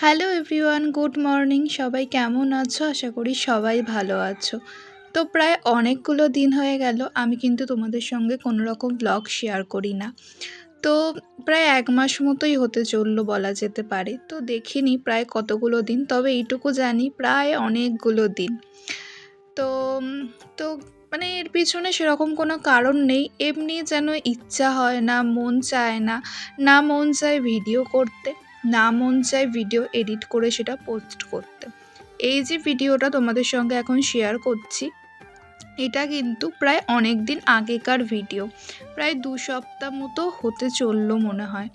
Hello everyone, good morning. সবাই কেমন আছো? আশা করি সবাই ভালো আছো। তো প্রায় অনেকগুলো দিন হয়ে গেল, আমি কিন্তু তোমাদের সঙ্গে কোনো রকম ব্লগ শেয়ার করি না। তো প্রায় এক মাস মতোই হতে চলল বলা যেতে পারে। তো দেখিনি প্রায় কতগুলো দিন, তবে এইটুকু জানি প্রায় অনেকগুলো দিন। তো তো মানে এর পিছনে সেরকম কোনো কারণ নেই। এমনি যেন ইচ্ছা হয় না, মন চায় না না মন চায় ভিডিও করতে। না মন চায় ভিডিও এডিট করে সেটা পোস্ট করতে। এই যে ভিডিওটা তোমাদের সঙ্গে এখন শেয়ার করছি, এটা কিন্তু প্রায় অনেক দিন আগেকার ভিডিও প্রায় দু সপ্তাহ মতো হতে চলল মনে হয়।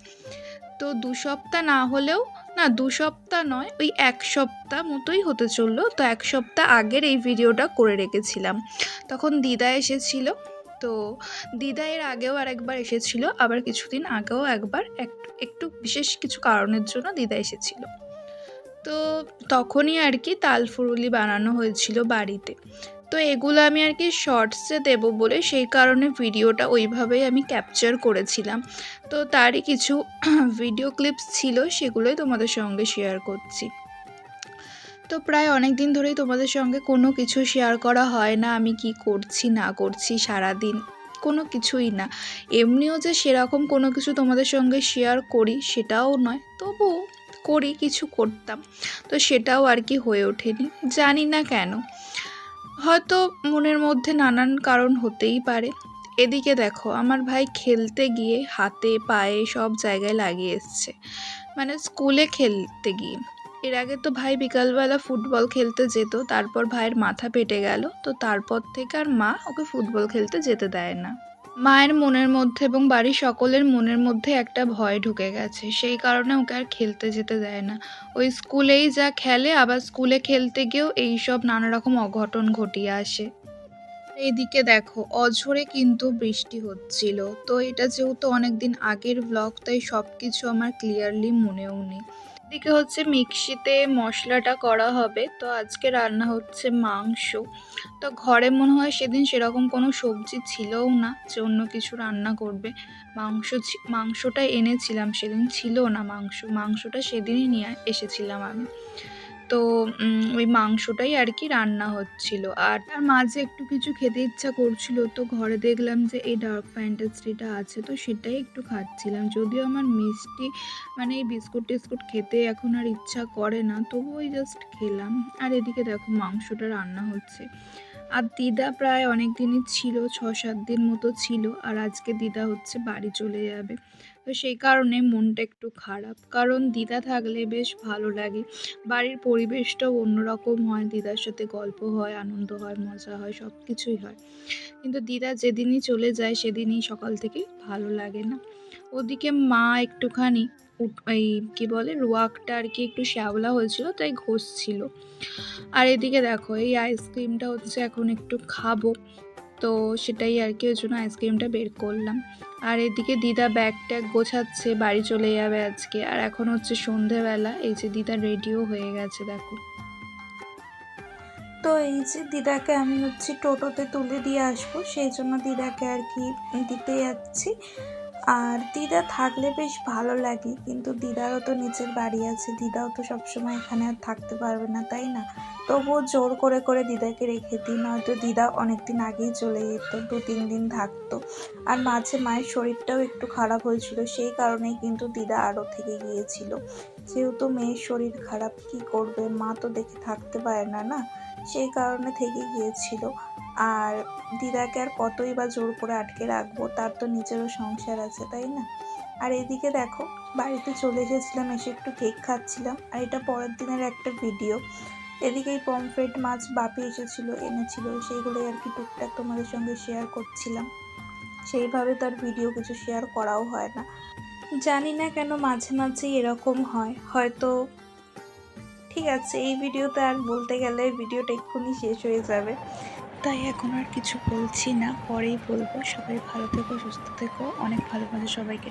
তো দু সপ্তাহ না হলেও, না দু সপ্তাহ নয়, ওই এক সপ্তাহ মতোই হতে চলল। তো এক সপ্তাহ আগের এই ভিডিওটা করে রেখেছিলাম। তখন দিদা এসেছিল তো দিদা এর আগেও আর একবার এসেছিল, আবার কিছুদিন আগেও একবার একটু বিশেষ কিছু কারণের জন্য দিদা এসেছিল। তো তখনই আর কি তালফুরুলি বানানো হয়েছিল বাড়িতে। তো এগুলো আমি আর কি শর্টসে দেবো বলে সেই কারণে ভিডিওটা ওইভাবেই আমি ক্যাপচার করেছিলাম। তো তারই কিছু ভিডিও ক্লিপস ছিল, সেগুলোই তোমাদের সঙ্গে শেয়ার করছি। তো প্রায় অনেক দিন ধরেই তোমাদের সঙ্গে কোনো কিছু শেয়ার করা হয় না। আমি কি করছি, না করছি সারা দিন কোনো কিছুই না। এমনিও যে সেরকম কোনো কিছু তোমাদের সঙ্গে শেয়ার করি সেটাও নয়, তবু করি, কিছু করতাম। তো সেটাও আর কি হয়ে ওঠেনি, জানি না কেন। হয়তো মনের মধ্যে নানান কারণ হতেই পারে। এদিকে দেখো, আমার ভাই খেলতে গিয়ে হাতে, পায়ে সব জায়গায় লাগিয়ে এসছে। মানে স্কুলে খেলতে গিয়ে। এর আগে তো ভাই বিকালবেলা ফুটবল খেলতে যেত, তারপর ভাইয়ের মাথা পেটে গেল, তো তারপর থেকে আর মা ওকে ফুটবল খেলতে যেতে দেয় না। মায়ের মনের মধ্যে এবং বাড়ির সকলের মনের মধ্যে একটা ভয় ঢুকে গেছে, সেই কারণে ওকে আর খেলতে যেতে দেয় না। ওই স্কুলেই যা খেলে, আবার স্কুলে খেলতে গিয়েও এইসব নানা রকম অঘটন ঘটিয়ে আসে। এইদিকে দেখো, অঝরে কিন্তু বৃষ্টি হচ্ছিল, তো এটা যেহেতু অনেক দিন আগের ব্লগ তাই সব কিছু আমার ক্লিয়ারলি মনেও নেই। এদিকে হচ্ছে মিক্সিতে মশলাটা করা হবে। তো আজকে রান্না হচ্ছে মাংস। তো ঘরে মনে হয় সেদিন সেরকম কোনো সবজি ছিলও না যে অন্য কিছু রান্না করবে। মাংস মাংসটা এনেছিলাম, সেদিন ছিল না মাংস। মাংসটা সেদিনই নিয়ে এসেছিলাম আমি। তো ওই মাংসটাই আর কি রান্না হচ্ছিল। আর তার মাঝে একটু কিছু খেতে ইচ্ছা করছিল, তো ঘরে দেখলাম যে এই ডার্ক ফ্যান্টাসিটা আছে, তো সেটাই একটু খাচ্ছিলাম। যদিও আমার মিষ্টি মানে এই বিস্কুট টিস্কুট খেতে এখন আর ইচ্ছা করে না তবু ওই জাস্ট খেলাম। আর এদিকে দেখো মাংসটা রান্না হচ্ছে। আর দিদা প্রায় অনেক দিনই ছিল ছ সাত দিন মতো ছিল আর আজকে দিদা হচ্ছে বাড়ি চলে যাবে। তো সেই কারণে মনটা একটু খারাপ। কারণ দিদা থাকলে বেশ ভালো লাগে। বাড়ির পরিবেশটাও অন্যরকম হয়, দিদার সাথে গল্প হয়, আনন্দ হয়, মজা হয় সব কিছুই হয়। কিন্তু দিদা যেদিনই চলে যায়, সেদিনই সকাল থেকে ভালো লাগে না। ওদিকে মা একটুখানি এই কী বলে, রোয়াকটা আর কি একটু শ্যাওলা হয়েছিল, তাই ঘষছিল আর এদিকে দেখো, এই আইসক্রিমটা হচ্ছে এখন একটু খাব। তো সেটাই আর কি, ওই জন্য আইসক্রিমটা বের করলাম। আর এদিকে দিদা ব্যাগ ট্যাগ গোছাচ্ছে, বাড়ি চলে যাবে আজকে। আর এখন হচ্ছে সন্ধেবেলা, এই যে দিদা রেডিও হয়ে গেছে, দেখো। তো এই যে দিদাকে আমি হচ্ছে টোটোতে তুলে দিয়ে আসব, সেই জন্য দিদাকে আর কি দিতে যাচ্ছি। আর দিদা থাকলে বেশ ভালো লাগে, কিন্তু দিদারও তো নিচের বাড়ি আছে, দিদাও তো সবসময় এখানে আর থাকতে পারবে না, তাই না? তবুও জোর করে করে দিদাকে রেখে দিই, নয়তো দিদা অনেক দিন আগেই চলে যেত, দু, তিন দিন থাকতো। আর মাঝে মায়ের শরীরটাও একটু খারাপ হয়েছিল, সেই কারণেই কিন্তু দিদা আরও থেকে গিয়েছিল। যেহেতু মেয়ের শরীর খারাপ, কি করবে? মা তো দেখে থাকতে পারে না না? সেই কারণে থেকে গিয়েছিল। আর দিদাকে আর কতই বা জোর করে আটকে রাখব, তার তো নিজেরও সংসার আছে, তাই না? আর এদিকে দেখো, বাড়িতে চলে এসেছিলাম, এসে একটু কেক খাচ্ছিলাম। আর এটা পরের দিনের একটা ভিডিও। এদিকে এই পমফ্রেট মাছ বাপি এসেছিল, এনেছিল, সেইগুলোই আর কি টুকটাক তোমাদের সঙ্গে শেয়ার করছিলাম। সেইভাবে তার ভিডিও কিছু শেয়ার করাও হয় না। জানি না কেন মাঝে মাঝে এরকম হয়। হয়তো ঠিক আছে, এই ভিডিওতে আর বলতে গেলে ভিডিওটা এক্ষুনি শেষ হয়ে যাবে। তাই এখন আর কিছু বলছি না, পরেই বলব। সবাই ভালো থেকো, সুস্থ থেকো। অনেক ভালোবাসে সবাইকে